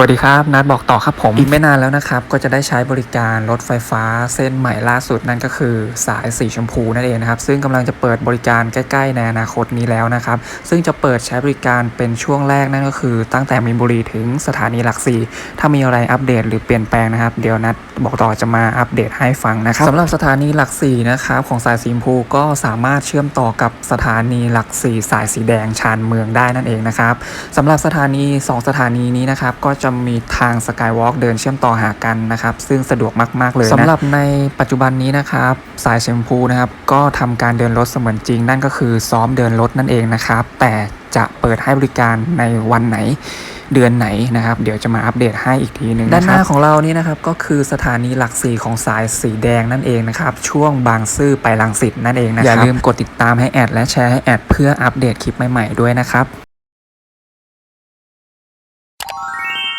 วัสดีครับ นัดบอกต่อครับผม อีกไม่นานแล้วนะครับ ก็จะได้ใช้บริการรถไฟฟ้าเส้นใหม่ล่าสุดนั่นก็คือสายสีชมพูนั่นเองนะครับ ซึ่งกำลังจะเปิดบริการใกล้ๆในอนาคตนี้แล้วนะครับ ซึ่งจะเปิดใช้บริการเป็นช่วงแรกนั่นก็คือ ตั้งแต่มีนบุรีถึงสถานีหลักสี่ถ้ามีอะไรอัปเดตหรือเปลี่ยนแปลงนะครับ เดี๋ยวนัดบอกต่อจะมาอัปเดตให้ฟังนะครับสำหรับสถานีหลักสี่นะครับของสายสีชมพูก็สามารถเชื่อมต่อกับสถานีหลักสี่สายสีแดงชานเมืองได้นั่นเองนะครับสำหรับสถานี 2 สถานีนี้นะครับก็ะมีทางสกายวอล์กเดินเชื่อมต่อหากันนะครับ ซึ่งสะดวกมากๆเลยสำหรับในปัจจุบันนี้นะครับ สายแชมพูนะครับ ก็ทำการเดินรถเสมือนจริง นั่นก็คือซ้อมเดินรถนั่นเองนะครับ แต่จะเปิดให้บริการในวันไหนเดือนไหนนะครับ เดี๋ยวจะมาอัปเดตให้อีกทีหนึ่งด้านหน้าของเรานี่นะครับก็คือสถานีหลักสีของสายสีแดงนั่นเองนะครับ ช่วงบางซื่อไปลังสิตนั่นเองนะครับ อย่าลืมกดติดตามให้แอดและแชร์ให้แอดเพื่ออัปเดตคลิปใหม่ๆด้วยนะครับ